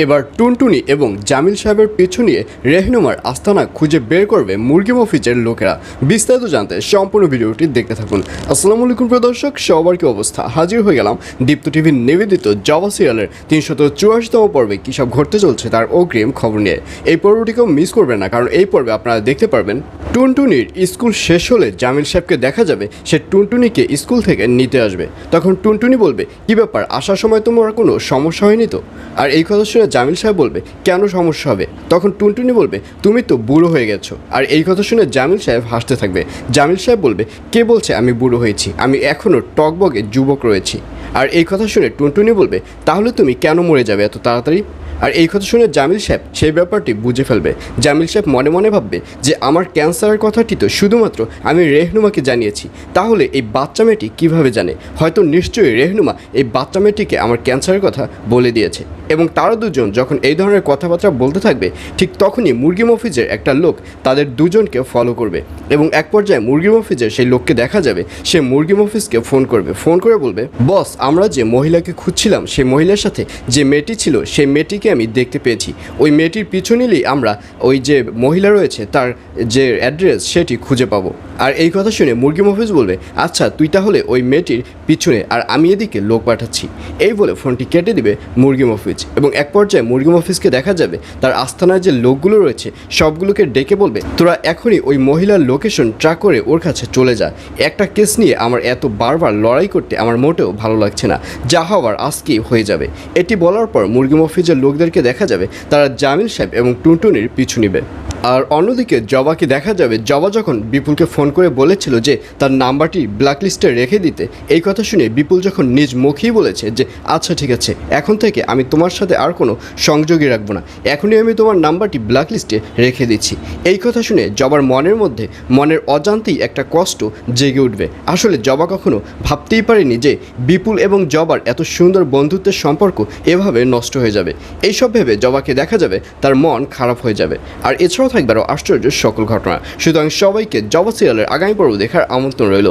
এবার টুনটুনি এবং জামিল সাহেবের পিছু নিয়ে রেহনুমার আস্তানা খুঁজে বের করবে মুরগি মফিজের লোকেরা। বিস্তারিত জানতে সম্পূর্ণ ভিডিওটি দেখতে থাকুন। আসসালামু আলাইকুম প্রিয় দর্শক, সবার কি অবস্থা? হাজির হয়ে গেলাম দীপ্ত টিভির নিবেদিত জবা সিরিয়ালের তিনশত চুরাশিতম পর্বে। কী সব ঘটতে চলছে তার অগ্রিম খবর নিয়ে। এই পর্বটিকেও মিস করবেন না, কারণ এই পর্বে আপনারা দেখতে পারবেন টুনটুনির স্কুল শেষ হলে জামিল সাহেবকে দেখা যাবে, সে টুনটুনিকে স্কুল থেকে নিতে আসবে। তখন টুনটুনি বলবে, কি ব্যাপার, আসার সময় তোমার কোনো সমস্যা হয়নি তো? আর এই কথা শুনে জামিল সাহেব বলবে, কেন সমস্যা হবে? তখন টুনটুনি বলবে, তুমি তো বুড়ো হয়ে গেছো। আর এই কথা শুনে জামিল সাহেব হাসতে থাকবে। জামিল সাহেব বলবে, কে বলছে আমি বুড়ো হয়েছি? আমি এখনও টকবগে যুবক রয়েছি। আর এই কথা শুনে টুনটুনি বলবে, তাহলে তুমি কেন মরে যাবে এত তাড়াতাড়ি? আর এই কথা শুনে জামিল সাহেব সেই ব্যাপারটি বুঝে ফেলবে। জামিল সাহেব মনে মনে ভাববে যে, আমার ক্যান্সারের কথাটি তো শুধুমাত্র আমি রেহনুমাকে জানিয়েছি। তাহলে এই বাচ্চা মেয়েটি কীভাবে জানে? হয়তো নিশ্চয়ই রেহনুমা এই বাচ্চা মেয়েটিকে আমার ক্যান্সারের কথা বলে দিয়েছে। এবং তারা দুজন যখন এই ধরনের কথাবার্তা বলতে থাকবে, ঠিক তখনই মুরগি মফিজের একটা লোক তাদের দুজনকে ফলো করবে এবং এক পর্যায়ে মুরগি মফিজের সেই লোককে দেখা যাবে, সে মুরগি মফিজকে ফোন করবে। ফোন করে বলবে, বস, আমরা যে মহিলাকে খুঁজছিলাম, সেই মহিলার সাথে যে মেয়েটি ছিল, সেই মেয়েটিকে আমি দেখতে পেয়েছি। ওই মেয়েটির পিছু নিলেই আমরা ওই যে মহিলা রয়েছে, তার যে অ্যাড্রেস সেটি খুঁজে পাবো। আর এই কথা শুনে মুরগি মফিজ বলবে আচ্ছা তুই তাহলে ওই মেয়েটির পিছনে আর আমি এদিকে লোক পাঠাচ্ছি। এই বলে ফোনটি কেটে দিবে মুরগি মফিজ। এবং এক পর্যায়ে মুরগিম অফিসকে দেখা যাবে, তার আস্থানার যে লোকগুলো রয়েছে, সবগুলোকে ডেকে বলবে, তোরা এখনই ওই মহিলার লোকেশন ট্রাক করে ওর কাছে চলে যা। একটা কেস নিয়ে আমার এত বারবার লড়াই করতে আমার মোটেও ভালো লাগছে না। যা হওয়ার আজকেই হয়ে যাবে। এটি বলার পর মুরগিম অফিসের লোকদেরকে দেখা যাবে, তারা জামিল সাহেব এবং টুনটুনির পিছু নেবে। আর অন্যদিকে জবাকে দেখা যাবে, জবা যখন বিপুলকে ফোন করে বলেছিল যে তার নাম্বারটি ব্ল্যাকলিস্টে রেখে দিতে, এই কথা শুনে বিপুল যখন নিজ মুখেই বলেছে যে আচ্ছা ঠিক আছে, এখন থেকে আমি তোমার সাথে আর কোনো সংযোগই রাখব না, এখনই আমি তোমার নাম্বারটি ব্ল্যাকলিস্টে রেখে দিচ্ছি। এই কথা শুনে জবার মনের মধ্যে, মনের অজান্তেই একটা কষ্ট জেগে উঠবে। আসলে জবা কখনো ভাবতেই পারেনি যে বিপুল এবং জবার এত সুন্দর বন্ধুত্বের সম্পর্ক এভাবে নষ্ট হয়ে যাবে। এইসব ভেবে জবাকে দেখা যাবে তার মন খারাপ হয়ে যাবে। আর এছাড়াও থাকবে আরও আশ্চর্য সকল ঘটনা। সুতরাং সবাইকে জবা সিরিয়ালের আগামী পর্ব দেখার আমন্ত্রণ রইল।